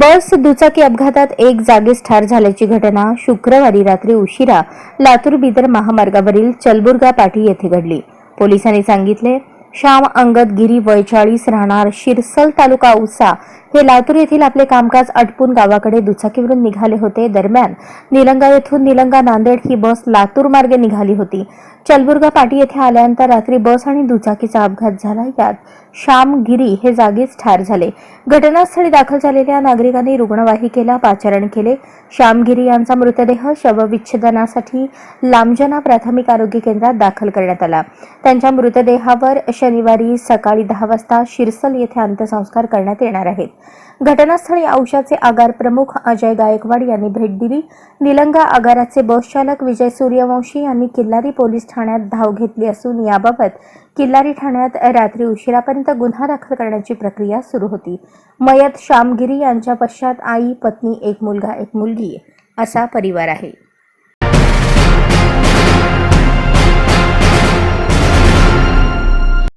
बस दुचाकी अपघातात एक जागीच ठार झाल्याची घटना शुक्रवारी रात्री उशिरा लातूर बिदर महामार्गावरील चलबुर्गा पाठी येथे घडली. पोलिसांनी सांगितले श्याम अंगद गिरी राहणार शिरसल तालुका उसा हे लातूर येथील आपले कामकाज अटपून गावाकडे दुचाकीवरून निघाले होते. दरम्यान निलंगा येथून निलंगा नांदेड ही बस लातूर मार्गे निघाली होती. चलबुर्गा पाटी येथे आल्यानंतर रात्री बस आणि दुचाकीचा अपघात झाला. यात श्याम गिरी हे जागीच ठार झाले. घटनास्थळी दाखल झालेल्या नागरिकांनी रुग्णवाहिकेला पाचारण केले. श्यामगिरी यांचा मृतदेह शवविच्छेदनासाठी लांबजना प्राथमिक आरोग्य केंद्रात दाखल करण्यात आला. त्यांच्या मृतदेहावर शनिवारी सकाळी दहा वाजता शिरसल येथे अंत्यसंस्कार करण्यात येणार आहेत. घटनास्थळी औषधाचे आगार प्रमुख अजय गायकवाड यांनी भेट दिली. निलंगा आगाराचे बस चालक विजय सूर्यवंशी यांनी किल्लारी पोलीस ठाण्यात धाव घेतली असून याबाबत किल्लारी ठाण्यात रात्री उशिरापर्यंत गुन्हा दाखल करण्याची प्रक्रिया सुरू होती. मयत श्यामगिरी यांच्या पश्चात आई पत्नी एक मुलगा एक मुलगी असा परिवार आहे.